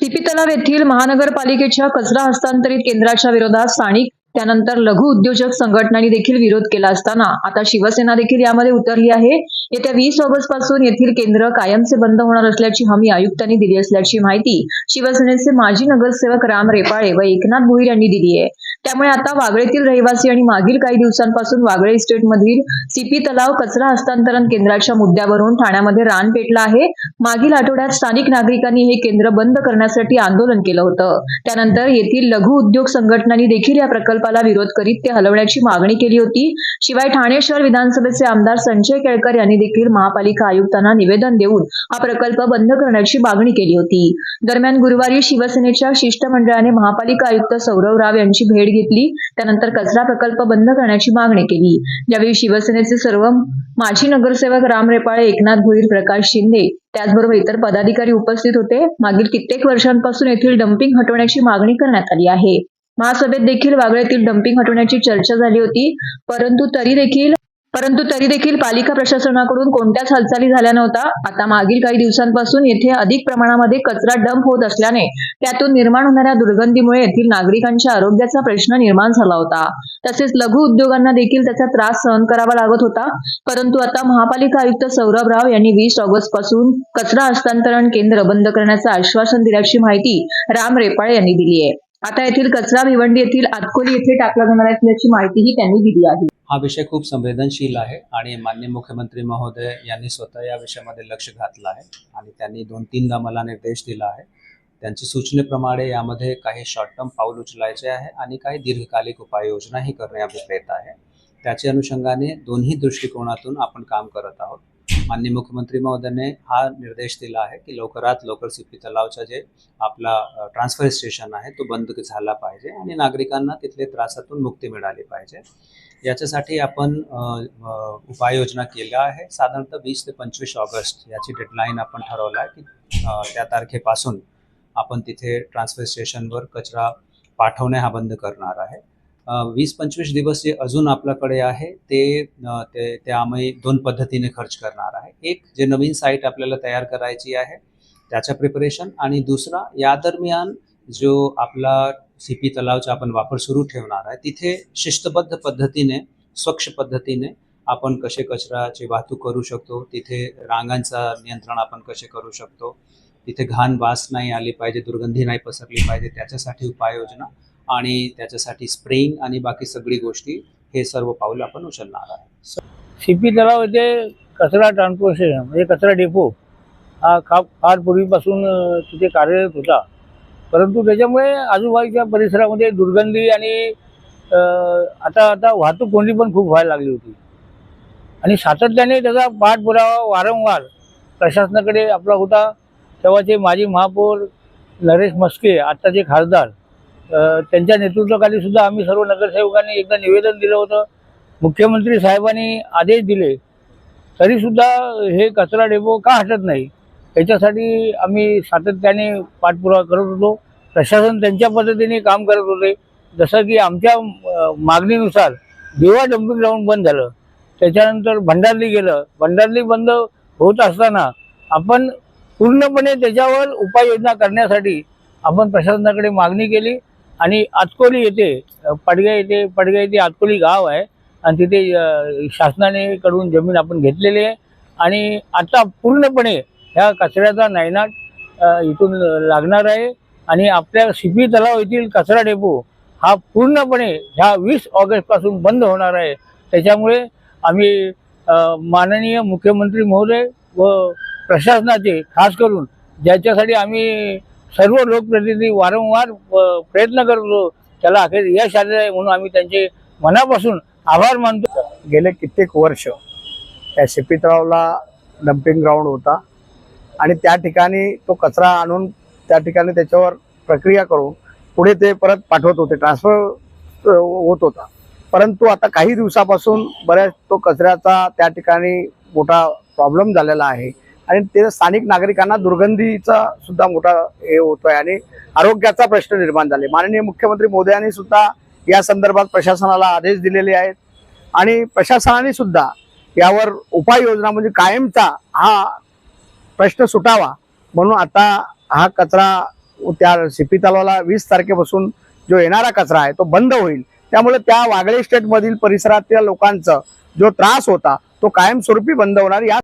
टिपी तलाव येथील महानगरपालिकेच्या कचरा हस्तांतरित केंद्राच्या विरोधात स्थानिक त्यानंतर लघु उद्योजक संघटनांनी देखील विरोध केला असताना आता शिवसेना देखील यामध्ये उतरली आहे. येत्या वीस ऑगस्टपासून येथील केंद्र कायमचे बंद होणार असल्याची हमी आयुक्तांनी दिली असल्याची माहिती शिवसेनेचे माजी नगरसेवक राम रेपाळे व एकनाथ भोईर यांनी दिली आहे. त्यामुळे आता वागळेतील रहिवासी आणि मागील काही दिवसांपासून वागळे इस्टेटमधील सीपी तलाव कचरा हस्तांतरण केंद्राच्या मुद्द्यावरून ठाण्यामध्ये रान पेटलं आहे. मागील आठवड्यात स्थानिक नागरिकांनी हे केंद्र बंद करण्यासाठी आंदोलन केलं होतं. त्यानंतर येथील लघु उद्योग संघटनांनी देखील या प्रकल्प प्रकल्पाला विरोध करीत ते हलवण्याची मागणी केली होती. शिवाय ठाणे शहर विधानसभेचे आमदार संजय केळकर यांनी देखील महापालिका आयुक्तांना निवेदन देऊन हा प्रकल्प बंद करण्याची मागणी केली होती. दरम्यान गुरुवारी शिवसेनेच्या शिष्टमंडळाने महापालिका आयुक्त सौरव राव यांची भेट घेतली. त्यानंतर कचरा प्रकल्प बंद करण्याची मागणी केली. यावेळी शिवसेनेचे सर्व माजी नगरसेवक राम रेपाळे एकनाथ भोईर प्रकाश शिंदे त्याचबरोबर इतर पदाधिकारी उपस्थित होते. मागील कित्येक वर्षांपासून येथील डम्पिंग हटवण्याची मागणी करण्यात आली आहे. महासभेत देखील वागळेतील डम्पिंग हटवण्याची चर्चा झाली होती. परंतु तरी देखील परंतु तरी देखील पालिका प्रशासनाकडून कोणत्याच हालचाली झाल्या नव्हता आता मागील काही दिवसांपासून येथे अधिक प्रमाणामध्ये कचरा डंप होत असल्याने त्यातून निर्माण होणाऱ्या दुर्गंधीमुळे येथील नागरिकांच्या आरोग्याचा प्रश्न निर्माण झाला होता. तसेच लघु उद्योगांना देखील त्याचा त्रास सहन करावा लागत होता. परंतु आता महापालिका आयुक्त सौरभ राव यांनी वीस ऑगस्टपासून कचरा हस्तांतरण केंद्र बंद करण्याचं आश्वासन दिल्याची माहिती राम रेपाळे यांनी दिली आहे आता येथील कचरा भिवंडी येथील आतकोली येथे टाकला जाणार असल्याची माहितीही त्यांनी दिली आहे. हा विषय खूप संवेदनशील आहे आणि माननीय मुख्यमंत्री महोदय यांनी स्वतः या विषयामध्ये लक्ष घातलं आहे आणि त्यांनी दोन तीनदा मला निर्देश दिला आहे. त्यांच्या सूचनेप्रमाणे यामध्ये काही शॉर्ट टर्म पाऊल उचलायचे आहे आणि काही दीर्घकालिक उपाययोजनाही करणे अभिप्रेत आहे त्याच्या अनुषंगाने दोन्ही दृष्टिकोनातून आपण काम करत आहोत. माननीय मुख्यमंत्री महोदयाने हा निर्देश दिला आहे की लवकरात लवकर सिपी तलावचा जे आपला ट्रान्सफर स्टेशन आहे तो बंद झाला पाहिजे आणि नागरिकांना तिथले त्रासातून मुक्ती मिळाली पाहिजे. याच्यासाठी आपण उपाययोजना केल्या आहे. साधारणतः वीस ते पंचवीस ऑगस्ट याची डेडलाईन आपण ठरवला आहे की त्या तारखेपासून आपण तिथे ट्रान्सफर स्टेशनवर कचरा पाठवणे हा बंद करणार आहे. वीस पंचवीस दिवस जे अजून आपल्याकडे आहे ते ते आम्ही दोन पद्धतीने खर्च करणार आहे. एक जे नवीन साईट आपल्याला तयार करायची आहे त्याचं प्रिपरेशन आणि दुसरा या दरम्यान जो आपला सी पी तलावचा आपण वापर सुरू ठेवणार आहे तिथे शिस्तबद्ध पद्धतीने स्वच्छ पद्धतीने आपण कसे कचराची वाहतूक करू शकतो तिथे रांगांचं नियंत्रण आपण कसे करू शकतो तिथे घाण वास नाही आली पाहिजे दुर्गंधी नाही पसरली पाहिजे त्याच्यासाठी उपाययोजना आणि त्याच्यासाठी स्प्रेइंग आणि बाकी सगळी गोष्टी हे सर्व पाऊल आपण उचलणार आहे सीपी तलाव येथे कचरा ट्रान्सपोर्टेशन म्हणजे कचरा डेपो हा खा फार पूर्वीपासून तिथे कार्यरत होता. परंतु त्याच्यामुळे आजूबाजूच्या परिसरामध्ये दुर्गंधी आणि आता आता वाहतूक कोंडी पण खूप व्हायला लागली होती. आणि सातत्याने त्याचा पाठपुरावा वारंवार प्रशासनाकडे आपला होता. तेव्हाचे माजी महापौर नरेश मस्के आत्ताचे खासदार त्यांच्या नेतृत्वाखाली सुद्धा आम्ही सर्व नगरसेवकांनी एकदा निवेदन दिलं होतं. मुख्यमंत्री साहेबांनी आदेश दिले. तरीसुद्धा हे कचरा डेपो का हटत नाही? याच्यासाठी आम्ही सातत्याने पाठपुरावा करत होतो. प्रशासन त्यांच्या पद्धतीने काम करत होते. जसं की आमच्या मागणीनुसार देवा डम्पिंग ग्राउंड बंद झालं. त्याच्यानंतर भंडारली गेलं. भंडारली बंद होत असताना आपण पूर्णपणे त्याच्यावर उपाययोजना करण्यासाठी आपण प्रशासनाकडे मागणी केली. आणि आतकोली येथे पडग्या येथे पडग्या येथे आतकोली गाव आहे. आणि तिथे शासनाने कडून जमीन आपण घेतलेली आहे. आणि आता पूर्णपणे ह्या कचऱ्याचा नायनाट इथून लागणार आहे. आणि आपल्या सिपी तलाव येथील कचरा डेपो हा पूर्णपणे ह्या वीस ऑगस्टपासून बंद होणार आहे. त्याच्यामुळे आम्ही माननीय मुख्यमंत्री महोदय व प्रशासनाचे खास करून ज्याच्यासाठी आम्ही सर्व लोकप्रतिनिधी वारंवार प्रयत्न करतो त्याला अखेर यश आलेलं आहे म्हणून आम्ही त्यांचे मनापासून आभार मानतो. गेले कित्येक वर्ष त्या शिपितरावला डम्पिंग ग्राउंड होता आणि त्या ठिकाणी तो कचरा आणून त्या ठिकाणी त्याच्यावर प्रक्रिया करून पुढे ते परत पाठवत होते ट्रान्सफर होत होता. परंतु आता काही दिवसापासून बऱ्याच तो कचऱ्याचा त्या ठिकाणी मोठा प्रॉब्लेम झालेला आहे. आणि ते स्थानिक नागरिकांना दुर्गंधीचा सुद्धा मोठा हे होतोय आणि आरोग्याचा प्रश्न निर्माण झाले. माननीय मुख्यमंत्री मोदयांनी सुद्धा या संदर्भात प्रशासनाला आदेश दिलेले आहेत. आणि प्रशासनाने सुद्धा यावर उपाययोजना म्हणजे कायमचा हा प्रश्न सुटावा म्हणून आता हा कचरा त्या सिपी तलावाला वीस तारखेपासून जो येणारा कचरा आहे तो बंद होईल. त्यामुळे त्या वागळे स्टेटमधील परिसरातल्या लोकांचा जो त्रास होता तो कायमस्वरूपी बंद होणार. या